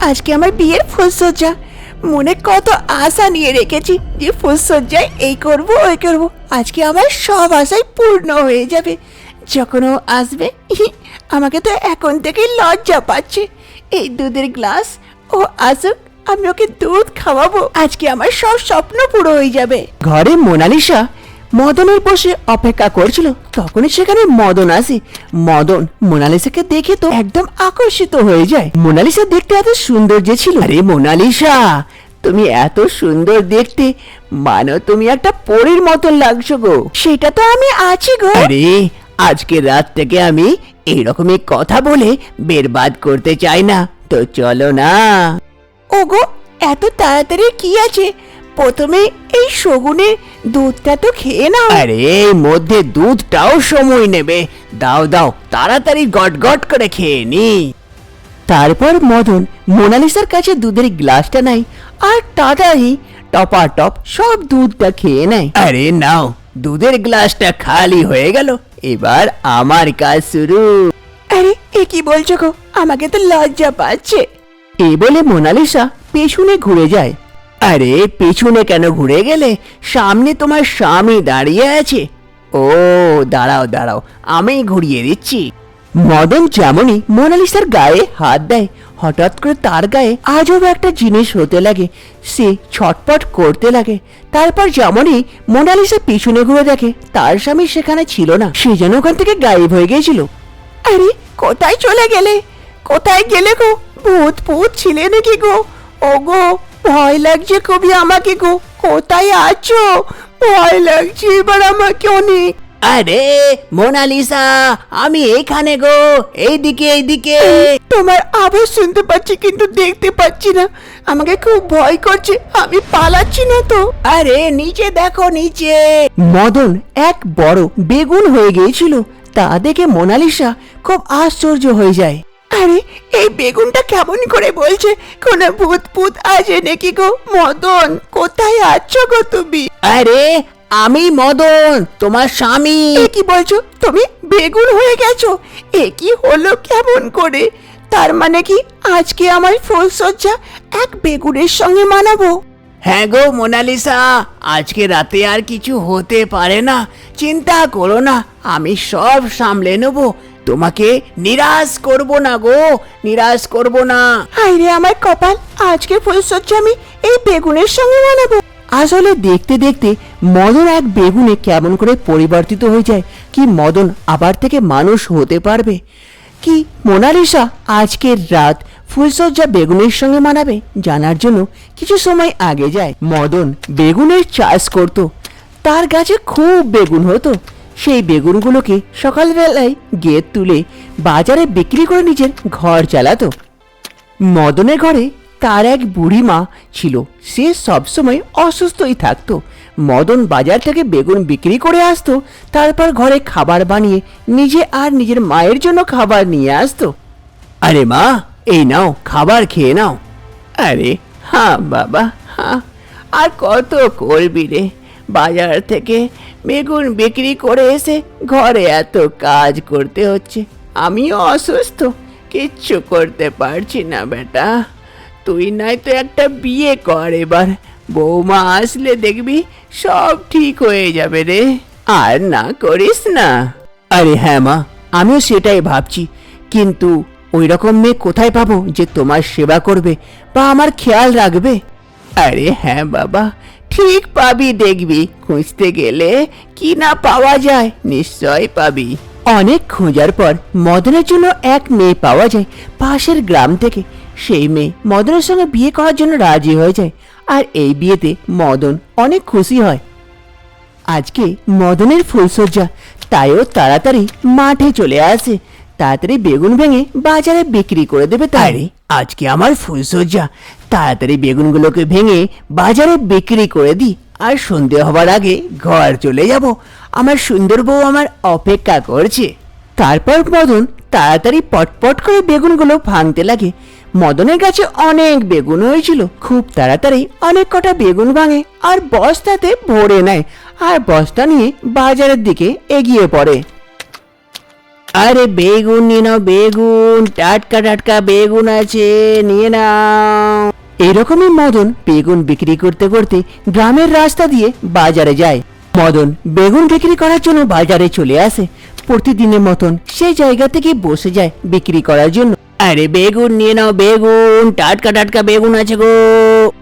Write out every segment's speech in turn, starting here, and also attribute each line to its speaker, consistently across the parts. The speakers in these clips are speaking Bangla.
Speaker 1: আজকে আমার বিয়ের ফুলসজ্জা মনে কত আশা নিয়ে রেখেছি যে ফুলসজ্জায় এই করব, ওই করব। আজকে আমার সব আশাই পূর্ণ হয়ে যাবে। যখন ও আসবে, আমাকে তো এখন থেকেই লজ্জা পাচ্ছে। এই দুধের গ্লাস, ও আসুক, আমি ওকে দুধ খাওয়াবো। আজকে আমার সব স্বপ্ন পুরো হয়ে যাবে। ঘরে মোনালিসা মদনের বসে অপেক্ষা করছিল। তখনই সেখানে মদন আসে। মদন মোনালিসাকে দেখে তো একদম আকর্ষিত হয়ে যায়। মোনালিসা দেখতে এত সুন্দর যে ছিল। আরে মোনালিসা, তুমি এত সুন্দর দেখতে। মানো, তুমি একটা পরীর মতন লাগছো গো। সেটা তো আমি আছি গো। আরে, আজকে রাত থেকে আমি এইরকমই কথা বলে বেরবাদ করতে চাই না। তো চলো না। ওগো, এত তাড়াতাড়ি কি আছে? প্রথমে এই শগুনের দুধটা তো খেয়ে নাও। আরে এর মধ্যে দুধটাও সময় নেবে। দাও দাও তাড়াতাড়ি গট গট করে খেয়ে নি তারপর মদন মোনালিসার কাছে দুধের গ্লাসটা নাই আর তাড়াতাড়ি টপা টপ সব দুধটা খেয়ে নেয়। আরে নাও দুধের গ্লাসটা খালি হয়ে গেল। এবার আমার কাজ শুরু। আরে এ কি বলছো গো? আমাকে তো লজ্জা পাচ্ছে। এই বলে মোনালিসা পেছনে ঘুরে যায়। আরে, পেছনে কেন ঘুরে গেলে? সামনে তোমার স্বামী দাঁড়িয়ে আছে। ও, দাঁড়াও দাঁড়াও, আমি ঘুরিয়ে দিচ্ছি। মদন যেমনই মোনালিসার গায়ে হাত দেয়, হঠাৎ করে তার গায়ে আজব একটা জিনিস হতে লাগে। সে ছটপট করতে লাগে। তারপর যেমনই মোনালিসা পিছনে ঘুরে দেখে, তার স্বামী সেখানে ছিল না। সে যেন ওখান থেকে গায়েব হয়ে গিয়েছিল। আরে, কোথায় চলে গেলে? কোথায় গেলে গো? ভূত ভূত ছিলে নাকি গো? ও গো ভয় লাগছে কবি আমাকে গো। কোথায় আছো? ভয় লাগছে এবার আমাকে অনেক। আরে মোনালিসা আমি এখানে গো। এইদিকে এইদিকে। তোমার আওয়াজ শুনতে পাচ্ছি কিন্তু দেখতে পাচ্ছি না। আমাকে খুব ভয় করছে আমি পালাচ্ছি না তো। আরে নিচে দেখো নিচে। মদন এক বড় বেগুন হয়ে গিয়েছিল। তা দেখে মোনালিসা খুব আশ্চর্য হয়ে যায়। আরে এই বেগুনটা কেমন করে বলছে? কোন ভূত ভূত আছে নাকি গো? মদন কোথায় আছো গো তুমি? আরে আমি মদন তোমার স্বামী। কি বলছো? তুমি বেগুন হয়ে গেছো? এ কি হলো কেমন করে? তার মানে কি আজকে আমার ফুলসজ্জা এক বেগুনের সঙ্গে মানাবো? হ্যাঁ গো মোনালিসা আজকে রাতে আর কিছু হতে পারে না। চিন্তা করো না আমি সব সামলে নেব। তোমাকে নিরাশ করব না গো, নিরাশ করব না। হাইরে আমার কপাল, আজকে ফুলসজ্জা আমি এই বেগুনের সঙ্গে বানাবো। আসলে দেখতে দেখতে মদন এক বেগুনে কেমন করে পরিবর্তিত হয়ে যায়। কি মদন আবার থেকে মানুষ হতে পারবে? কি মোনালিসা আজকের রাত ফুলসজ্জা বেগুনের সঙ্গে মানাবে জানার জন্য কিছু সময় আগে যায়। মদন বেগুনের চাষ করত। তার গাছে খুব বেগুন হতো। সেই বেগুনগুলোকে সকালবেলায় গেট তুলে বাজারে বিক্রি করে নিজের ঘর চালাতো। মদনের ঘরে তার এক বুড়ি মা ছিল। সে সবসময় অসুস্থই থাকতো। মদন বাজার থেকে বেগুন বিক্রি করে আসতো, তারপর ঘরে খাবার বানিয়ে নিজে আর নিজের মায়ের জন্য খাবার নিয়ে আসতো। আরে মা, এই নাও, খাবার খেয়ে নাও। আরে হ্যাঁ বাবা হ্যাঁ আর কত করবি রে? বাজার থেকে বেগুন বিক্রি করে এসে ঘরে এত কাজ করতে হচ্ছে। আমিও অসুস্থ কিচ্ছু করতে পারছি না বেটা। তুই নাই তো একটা বিয়ে কর এবার। বৌমা আসলে দেখবি সব ঠিক হয়ে যাবে রে। আর না করিস না। আরে হ্যাঁ মা আমিও সেটাই ভাবছি। কিন্তু ওই রকম মেয়ে কোথায় পাবো যে তোমার সেবা করবে বা আমার খেয়াল রাখবে? আরে হ্যাঁ বাবা ঠিক পাবি দেখবি, খুঁজতে গেলে কি না পাওয়া যায়, নিশ্চয় পাবি। অনেক খোঁজার পর মদনের জন্য এক মেয়ে পাওয়া যায় পাশের গ্রাম থেকে। সেই মেয়ে মদনের সঙ্গে বিয়ে করার জন্য রাজি হয়ে যায় আর এই বিয়েতে মদন অনেক খুশি হয়। আজকে মদনের ফুলসজ্জা তাইও তাড়াতাড়ি মাঠে চলে আসে। তাড়াতাড়ি বেগুন ভেঙে বাজারে বিক্রি করে দেবে তাই। আজকে আমার ফুলসজ্জা তাড়াতাড়ি বেগুনগুলোকে ভেঙে বাজারে বিক্রি করে দিই। আর সন্ধে হবার আগে ঘর চলে যাব। আমার সুন্দর বউ আমার অপেক্ষা করছে। তারপর মদন তাড়াতাড়ি পটপট করে বেগুনগুলো ভাঙতে লাগে। মদনের কাছে অনেক বেগুন হয়েছিল। খুব তাড়াতাড়ি অনেক কটা বেগুন ভাঙে আর বস্তাতে ভরে নেয়। আর বস্তা নিয়ে বাজারের দিকে এগিয়ে পড়ে। আরে বেগুন নিয়ে নাও, বেগুন। টাটকা টাটকা বেগুন আছে, নিয়ে নাও। এরকমই মদন বেগুন বিক্রি করতে করতে গ্রামের রাস্তা দিয়ে বাজারে যায়। মদন বেগুন বিক্রি করার জন্য বাজারে চলে আসে। প্রতিদিনের মতন সেই জায়গা থেকে বসে যায় বিক্রি করার জন্য। আরে বেগুন নিয়ে নাও, বেগুন। টাটকা টাটকা বেগুন আছে গো।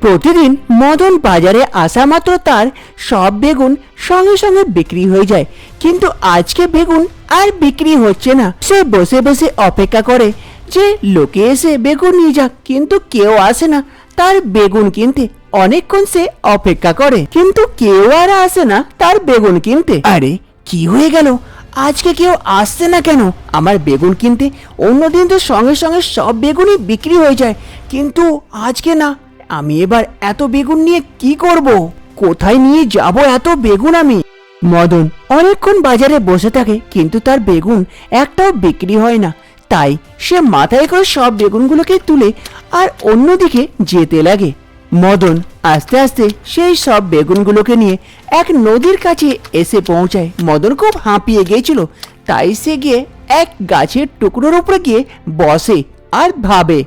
Speaker 1: প্রতিদিন মদন বাজারে আসা মাত্র তার সব বেগুন সঙ্গে সঙ্গে বিক্রি হয়ে যায়। কিন্তু আজকে বেগুন আর বিক্রি হচ্ছে না। সে বসে বসে অপেক্ষা করে যে লোকে এসে বেগুন নিয়ে যাক, কিন্তু কেউ আসে না। তার বেগুন কিনতে অনেকক্ষণ সে অপেক্ষা করে, কিন্তু কেউ আর আসে না তার বেগুন কিনতে। আরে, কি হয়ে গেল? আজকে কেউ আসছে না কেন? আমার বেগুন কিনতে অন্যদিন তো সঙ্গে সঙ্গে সব বেগুনই বিক্রি হয়ে যায়। কিন্তু আজকে না, আমি এবার এত বেগুন নিয়ে কি করব? কোথায় নিয়ে যাব এত বেগুন আমি? মদন অনেকক্ষণ বাজারে বসে থাকে, কিন্তু তার বেগুন একটাও বিক্রি হয় না। তাই সে মাথায় করে সব বেগুনগুলোকে তুলে আর অন্যদিকে যেতে লাগে। মদন আস্তে আস্তে সেই সব বেগুনগুলোকে নিয়ে এক নদীর কাছে এসে পৌঁছায়। মদন খুব হাঁপিয়ে গিয়েছিল। তাই সে গিয়ে এক গাছের টুকরোর উপরে গিয়ে বসে আর ভাবে,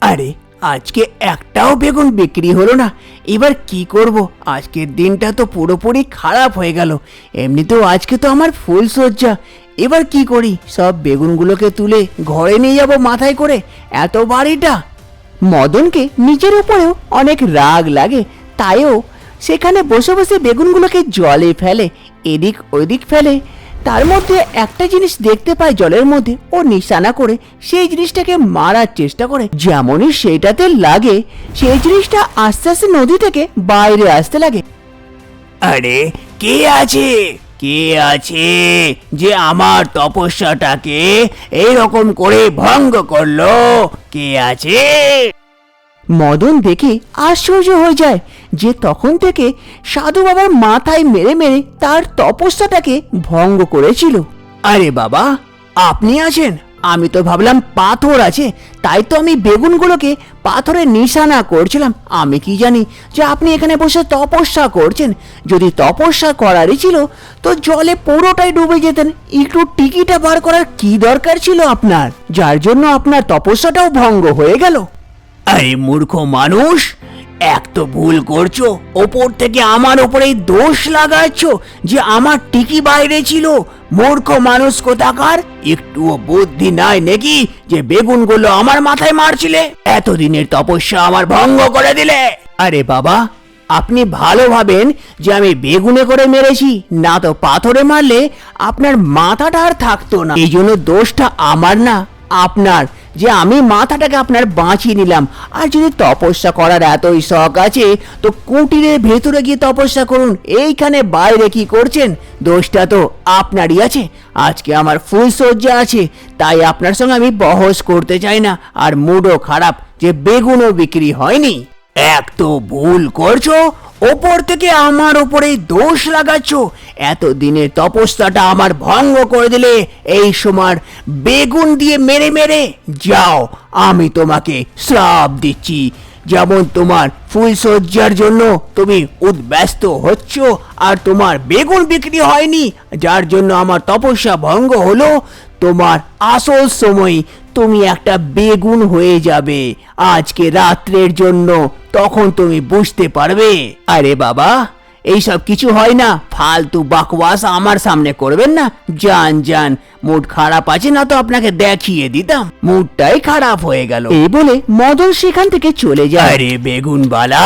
Speaker 1: আরে, আজকে একটাও বেগুন বিক্রি হলো না। এবার কি করব? আজকের দিনটা তো পুরোপুরি খারাপ হয়ে গেল। এমনিতেও আজকে তো আমার ফুল সজ্জা এবার কি করি? সব বেগুনগুলোকে তুলে ঘরে নিয়ে যাব মাথায় করে। এত বাড়িটা মদনকে নিজের উপরেও অনেক রাগ লাগে, তাইও সেখানে বসে বসে বেগুনগুলোকে জলে ফেলে, এদিক ওদিক ফেলে। তার মধ্যে একটা জিনিস দেখতে পায় জলের মধ্যে, ও নিশানা করে সেই জিনিসটাকে মারার চেষ্টা করে। যেমনই সেটাতে লাগে, সেই জিনিসটা আস্তে আস্তে নদী থেকে বাইরে আসতে লাগে। আরে, কে আছে? কে আছে যে আমার তপস্যাটাকে এইরকম করে ভঙ্গ করল? কে আছে? মদন দেখে আশ্চর্য হয়ে যায় যে তখন থেকে সাধু বাবার মাথায় মেরে মেরে তার তপস্যাটাকে ভঙ্গ করেছিল। আরে বাবা আপনি আছেন? আমি তো ভাবলাম পাথর আছে, তাই তো আমি বেগুনগুলোকে পাথরের নিশানা করছিলাম। আমি কি জানি যে আপনি এখানে বসে তপস্যা করছেন। যদি তপস্যা করারই ছিল, তো জলে পুরোটাই ডুবে যেতেন। একটু টিকিটা বার করার কি দরকার ছিল আপনার? যার জন্য আপনার তপস্যাটাও ভঙ্গ হয়ে গেল। আরে মূর্খ মানুষ এক তো ভুল করছ, ওপর থেকে আমার ওপরেই দোষ লাগাচ্ছ যে আমার টিকি বাইরে ছিল। মূর্খ মানুষ কোথাকার? একটুও বুদ্ধি নাই নাকি যে বেগুনগুলো আমার মাথায় মারছিলে? এতদিনের তপস্যা আমার ভঙ্গ করে দিলে। আরে বাবা, আপনি ভালো ভাবেন যে আমি বেগুনে করে মেরেছি, না তো পাথরে মারলে আপনার মাথাটা আর থাকতো না। এই জন্য দোষটা আমার না, আপনার। যে আমি মাথাটাকে আপনার বাঁচিয়ে নিলাম। আর যদি তপস্যা করার এতই শখ আছে, তো কুটিরের ভেতরে গিয়ে তপস্যা করুন। এইখানে বাইরে কি করছেন? দোষটা তো আপনারই আছে। আজকে আমার ফুল সজ্জা আছে, তাই আপনার সঙ্গে আমি বহস করতে চাই না। আর মুডও খারাপ যে বেগুনও বিক্রি হয়নি। এক তো ভুল করছ ওপর থেকে আমার ওপরে দোষ লাগাচ্ছ। এত দিনের তপস্যাটা আমার ভঙ্গ করে দিলে এই সময় বেগুন দিয়ে মেরে মেরে, যাও, আমি তোমাকে শ্রাপ দিচ্ছি। যেমন তোমার ফুলসজ্জার জন্য তুমি উদ্ব্যস্ত হচ্ছ আর তোমার বেগুন বিক্রি হয়নি, যার জন্য আমার তপস্যা ভঙ্গ হলো, তোমার আসল সময় তুমি একটা বেগুন হয়ে যাবে। আজকে রাত্রের জন্য তখন তুমি বুঝতে পারবে। আরে বাবা এইসব কিছু হয় না। ফালতু বাকওয়াস আমার সামনে করবেন না। যান যান মুড খারাপ আছে না তো আপনাকে দেখিয়ে দিতাম। মুডটাই খারাপ হয়ে গেল। এই বলে মদন সেখান থেকে চলে যায়। আরে বেগুন বালা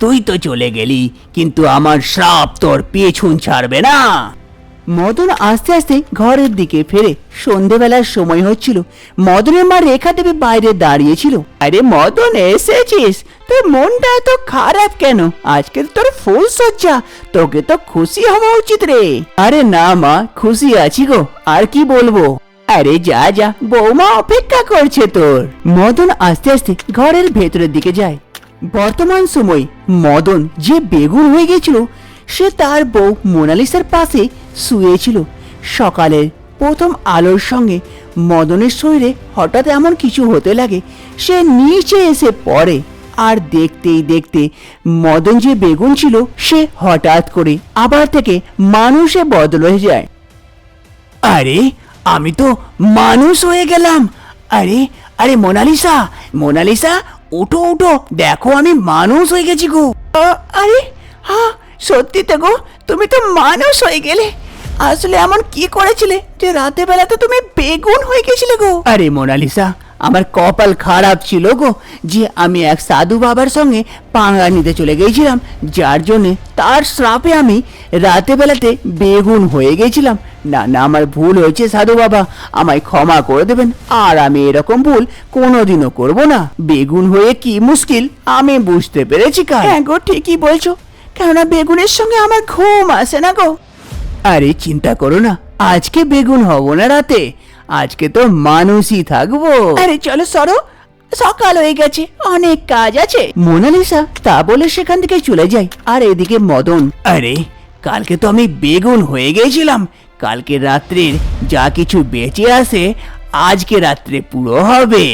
Speaker 1: তুই তো চলে গেলি কিন্তু আমার শ্রাপ তোর পেছন ছাড়বে না। মদন আস্তে আস্তে ঘরের দিকে ফেরে। সন্ধেবেলার সময় হচ্ছিল। মদনের মা রেখা দেবী বাইরে দাঁড়িয়েছিল। আরে মদন, এসেছিস? তোর মনটা এত খারাপ কেন? আজকে তোর ফুল সজ্জা। তোকে তো খুশি হওয়া উচিত রে। আরে না মা, খুশি আছি গো। আর কি বলব? আরে যা যা। বৌমা অপেক্ষা করছে তোর। মদন আস্তে আস্তে ঘরের ভেতরের দিকে যায়। বর্তমান সময় মদন যে বেগুন হয়ে গেছিল সে তার বউ মোনালিসার পাশে শুয়েছিল। সকালের প্রথম আলোর সঙ্গে মদনের শরীরে হঠাৎ এমন কিছু হতে লাগে, সে নিচে এসে পড়ে। আর দেখতেই দেখতে মদন যে বেগুন ছিল, সে হঠাৎ করে আবার থেকে মানুষে বদল হয়ে যায়। আরে, আমি তো মানুষ হয়ে গেলাম। আরে আরে মোনালিসা মোনালিসা, ওঠো ওঠো, দেখো আমি মানুষ হয়ে গেছি গো। আরে হ্যাঁ সত্যি তো গো তুমি তো মানুষ হয়ে গেলে। আসলে এমন কি করেছিলে যে রাতে বেলাতে তুমি বেগুন হয়ে গেছিলে গো? আরে মোনালিসা আমার কপাল খারাপ ছিল গো যে আমি এক সাধু বাবার সঙ্গে পাঙ্গা নিতে চলে গিয়েছিলাম যার জন্যে তার শ্রাপে আমি রাতে বেলাতে বেগুন হয়ে গেছিলাম। না না আমার ভুল হয়েছে সাধু বাবা আমায় ক্ষমা করে দেবেন আর আমি এরকম ভুল কোনোদিনও করব না। বেগুন হয়ে কি মুশকিল আমি বুঝতে পেরেছি কাল। হ্যাঁ গো ঠিকই বলছো। কেননা বেগুনের সঙ্গে আমার ঘুম আসে না গো। আরে চিন্তা করো না আজকে বেগুন হব না রাতে আজকে তো মানুষই থাকব। আরে চলো সরো সকাল হয়ে গেছে অনেক কাজ আছে। মোনালিসা তা বলে সেখান থেকে চলে যাই আর এদিকে মদন। আরে কালকে তো আমি বেগুন হয়ে গেছিলাম কালকে রাত্রির যা কিছু বেঁচে আসে আজকে রাত্রে পুরো হবে।